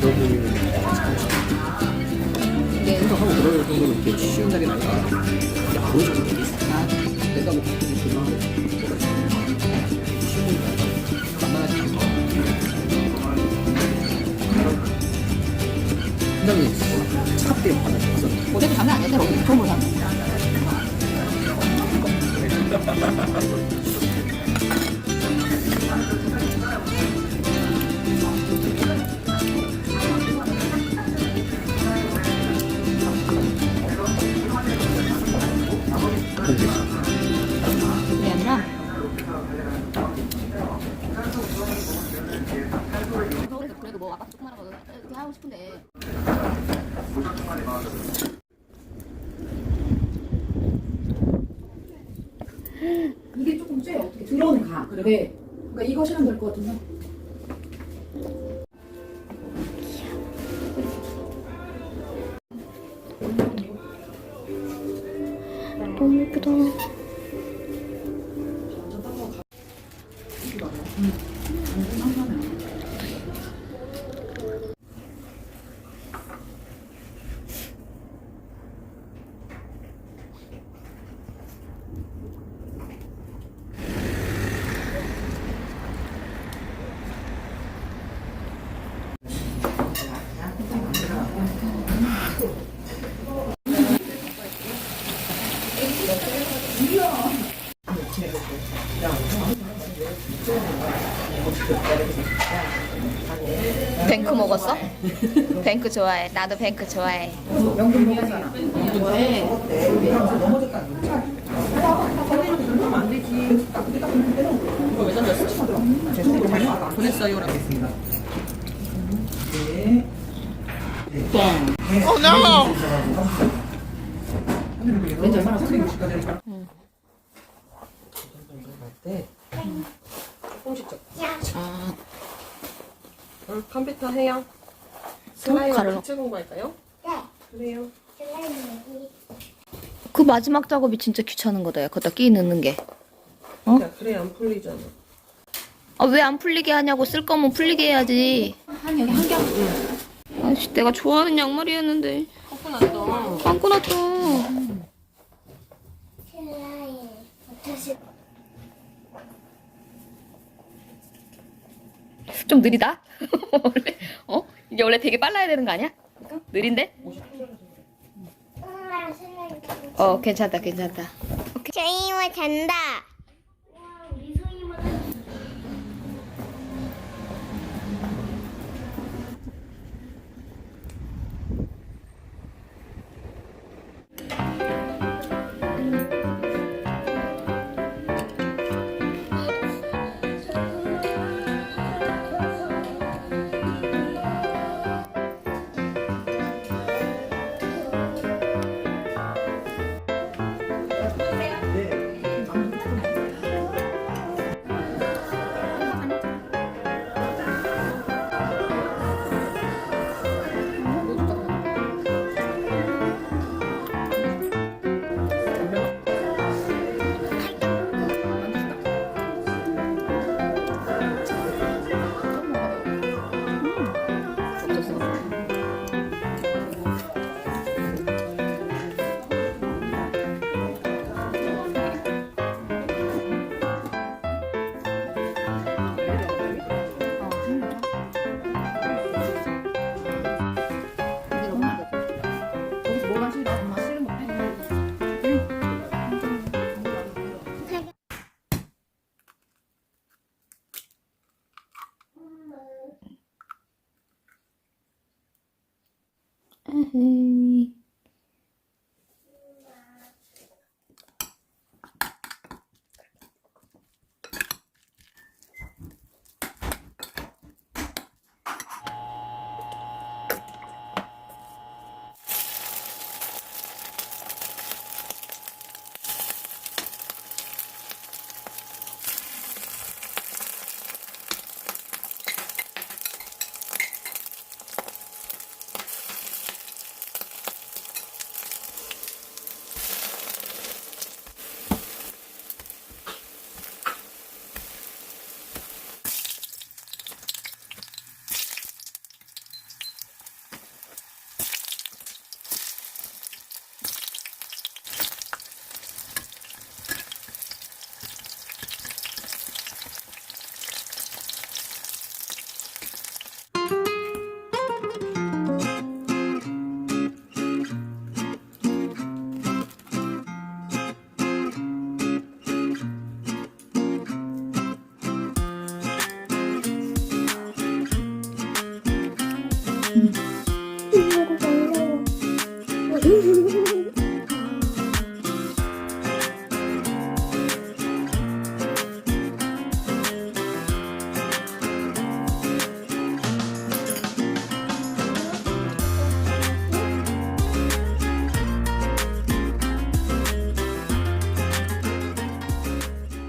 잃어버리는 네. 생각하고 그럴 정도로 이렇게 쉬운 자리는 아니라 야, 그거 잘 내가 뭐 굉장히 차갑게 받아줬어. 어제도 장난 아니었는데 어제 처음으로 장난. 하고 싶은데 이게 조금 쎄 어떻게 들어는 가. 그래. 그러니까 이거 실험 될것 같은데. 都. 뱅크 먹었어? 뱅크 좋아해. 나도 뱅크 좋아해. 이거 왜 던졌어? 보냈어요라고 했습니다. 왠지 얼마 네. 공식적. 아 응, 컴퓨터 해요. 슬라임 가르마. 같이 공부할까요? 네. 그래요. 그 마지막 작업이 진짜 귀찮은 거다. 야. 거기다 끼 넣는 게. 어? 야, 그래 안 풀리잖아. 아, 왜 안 풀리게 하냐고. 쓸 거면 풀리게 해야지. 한 여기 한 겹. 아씨, 내가 좋아하는 양말이었는데. 빵꾸 났다. 슬라임. 다 좀 느리다? 원래, 어? 이게 원래 되게 빨라야 되는 거 아니야? 느린데? 어, 괜찮다, 괜찮다. 저희 이모 잔다. 거 Yeah.